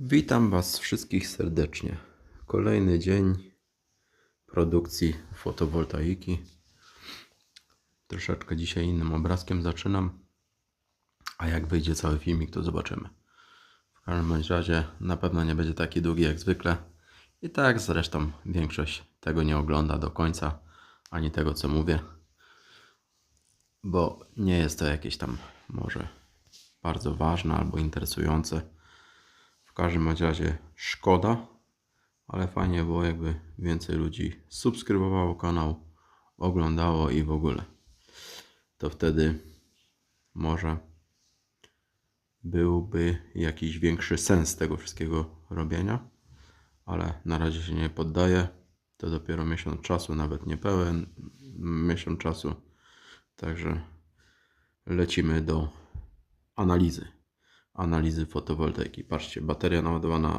Witam Was wszystkich serdecznie. Kolejny dzień produkcji fotowoltaiki. Troszeczkę dzisiaj innym obrazkiem zaczynam, a jak wyjdzie cały filmik, to zobaczymy. W każdym razie na pewno nie będzie taki długi jak zwykle. I tak zresztą większość tego nie ogląda do końca, ani tego co mówię, bo nie jest to jakieś tam może bardzo ważne albo interesujące. Każdym razie szkoda, ale fajnie było jakby więcej ludzi subskrybowało kanał, oglądało i w ogóle. To wtedy może byłby jakiś większy sens tego wszystkiego robienia, ale na razie się nie poddaję. To dopiero miesiąc czasu, nawet nie pełen miesiąc czasu. Także lecimy do analizy. Analizy fotowoltaiki. Patrzcie, bateria naładowana